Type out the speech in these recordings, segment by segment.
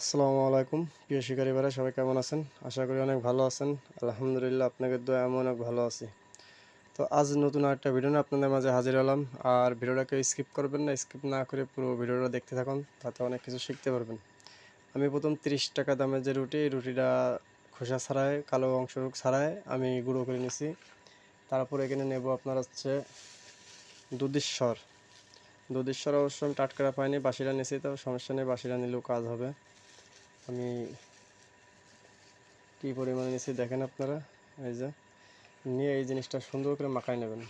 আসসালামু আলাইকুম। প্রিয় শিকারী ভাইরা, সবাই কেমন আছেন? আশা করি অনেক ভালো আছেন। আলহামদুলিল্লাহ, আপনাদের দোয়া আমি অনেক ভালো আছি। তো আজ নতুন একটা ভিডিও নিয়ে আপনাদের মাঝে হাজির হলাম। আর ভিডিওটাকে স্কিপ করবেন না, স্কিপ না করে পুরো ভিডিওটা দেখতে থাকুন, তাতে অনেক কিছু শিখতে পারবেন। আমি প্রথম তিরিশ টাকা দামের যে রুটি রুটিটা খোসা ছাড়াই কালো অংশ ছাড়াই আমি গুঁড়ো করে নিছি। তারপর এখানে নেব আপনার হচ্ছে দুধেশ্বর। দুধেশ্বর অবশ্য আমি টাটকারা পাইনি বাসিরা নিয়েছি তো, সমস্যা নেই বাসিরা নিলেও কাজ হবে। আমি কী পরিমাণে নিয়েছি দেখেন আপনারা? এই যে, নিয়ে এই জিনিসটা সুন্দর করে মাখায় নেবেন।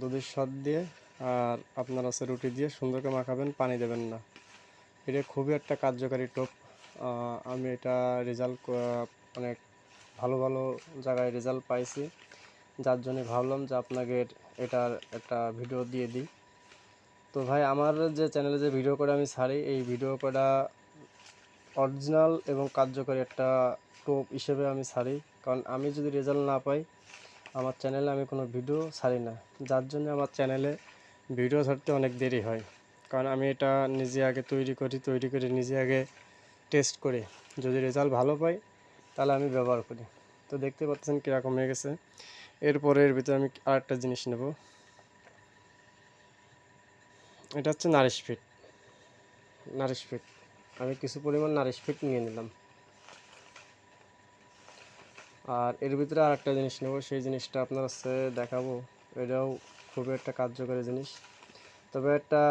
দুধের স্বাদ দিয়ে আর আপনার আছে রুটি দিয়ে সুন্দর করে মাখাবেন, পানি দেবেন না। এটা খুবই একটা কার্যকারী টোপ। আমি এটা রেজাল্ট অনেক ভালো ভালো জায়গায় রেজাল্ট পাইছি। যার জন্য ভাবলাম যে আপনাকে এটার একটা ভিডিও দিয়ে দিই। তো ভাই, আমার যে চ্যানেলে যে ভিডিও করে আমি ছাড়ি, এই ভিডিও করা অরিজিনাল এবং কার্যকরী একটা টোপ হিসেবে আমি ছাড়ি কারণ আমি যদি রেজাল্ট না পাই, আমার চ্যানেলে আমি কোনো ভিডিও ছাড়ি না। যার জন্য আমার চ্যানেলে ভিডিও ছাড়তে অনেক দেরি হয়। কারণ আমি এটা নিজে আগে তৈরি করি, তৈরি করে নিজে আগে টেস্ট করি। যদি রেজাল্ট ভালো পাই, তাহলে আমি ব্যবহার করি। তো দেখতে পাচ্ছেন কীরকম হয়ে গেছে। এরপরে এর ভিতরে আমি আরেকটা জিনিস নেব। এটা হচ্ছে নারিশ ফিট। Nourish fit. আমি কিছু পরিমাণ নারিশ ফিট নিয়ে নিলাম। আর এর ভিতরে আর একটা জিনিস নেব, সেই জিনিসটা আপনার হচ্ছে দেখাবো। এটাও খুবই একটা কার্যকরী জিনিস। তবে একটা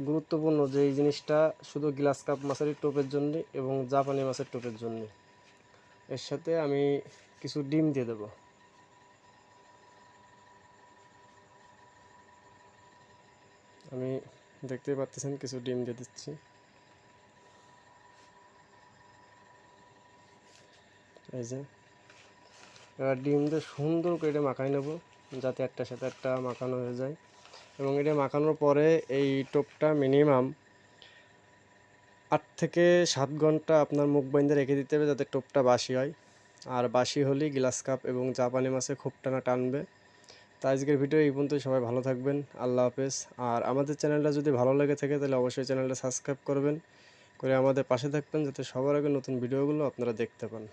গুরুত্বপূর্ণ যে এই জিনিসটা শুধু গ্লাস কাপ মাছের টোপের জন্য এবং জাপানি মাছের টোপের জন্য। এর সাথে আমি কিছু ডিম দিয়ে দেবো। আমি দেখতেই পাচ্ছেন, কিছু ডিম দিয়ে দিচ্ছি। এই যে, এবার ডিম দিয়ে সুন্দর করে এটা মাখাই নেব, যাতে একটার সাথে একটা মাখানো হয়ে যায়। এবং এটা মাখানোর পরে এই টোপটা মিনিমাম আট থেকে সাত ঘণ্টা আপনার মুখ বাইন্দে রেখে দিতে হবে, যাতে টোপটা বাসি হয়। আর বাসি হলেই গ্লাস কাপ এবং জাপানি মাছে খুব টানা টানবে। তো আজকের ভিডিও এই পর্যন্ত সবাই ভালো থাকবেন, আল্লাহ হাফেজ। আর আমাদের চ্যানেলটা যদি ভালো লেগে থাকে, তাহলে অবশ্যই চ্যানেলটা সাবস্ক্রাইব করবেন, করে আমাদের পাশে থাকবেন, যাতে সবার আগে নতুন ভিডিওগুলো আপনারা দেখতে পান।